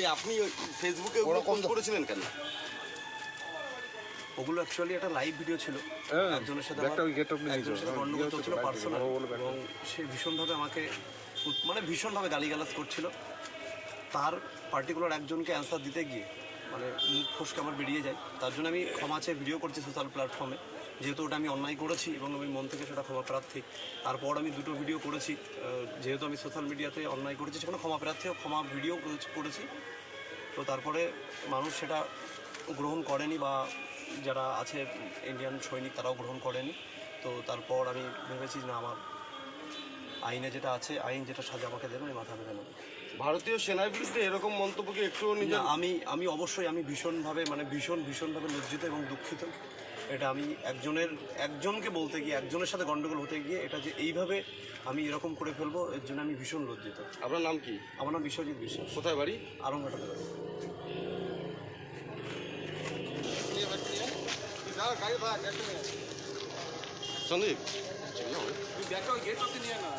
এই আপনি ফেসবুকে ওরকম করেছিলেন কেন? ওগুলো অ্যাকচুয়ালি একটা লাইভ ভিডিও ছিল। হ্যাঁ, একজনের সাথে একটা নিয়ে একজনের সাথে হ্যাঁ, গন্ডগোল চলছিল পার্সোনাল ব্যাগ। এবং সে ভীষণভাবে আমাকে মানে ভীষণভাবে গালিগালাজ করছিল। তার পার্টিকুলার একজনকে অ্যান্সার দিতে গিয়ে মানে মুখ ফসকে আমার বেরিয়ে যায়। তার জন্য আমি ক্ষমা চেয়ে ভিডিও করছি সোশ্যাল প্ল্যাটফর্মে যেহেতু ওটা আমি অন্যায় করেছি এবং আমি মন থেকে সেটা ক্ষমা প্রার্থী। তারপর আমি দুটো ভিডিও করেছি। যেহেতু আমি সোশ্যাল মিডিয়াতে অন্যায় করেছি, সেখানে ক্ষমা প্রার্থী ক্ষমা ভিডিও করেছি তো তারপরে মানুষ সেটা গ্রহণ করেনি বা যারা আছে ইন্ডিয়ান সৈনিক, তারাও গ্রহণ করেনি। তো তারপর আমি ভেবেছি না, আমার আইনে যেটা আছে আইন যেটা সাজা আমাকে দেবে আমি মাথা মেনে নেব ভারতীয় সেনার বিরুদ্ধে এরকম মন্তব্যকে নিজের আমি আমি অবশ্যই আমি ভীষণভাবে মানে ভীষণ ভীষণভাবে লজ্জিত এবং দুঃখিত। এটা আমি একজনের একজনকে বলতে গিয়ে একজনের সাথে গন্ডগোল হতে গিয়ে এটা যে এইভাবে আমি এরকম করে ফেলব এর জন্য আমি ভীষণ লজ্জিত। আপনার নাম কি? আমার নাম বিশ্বজিৎ বিশ্বাস। কোথায় বাড়ি? আরংঘাটাতে বাড়ি। সন্দীপ? ব্যাগটা ওই গেট নিয়ে না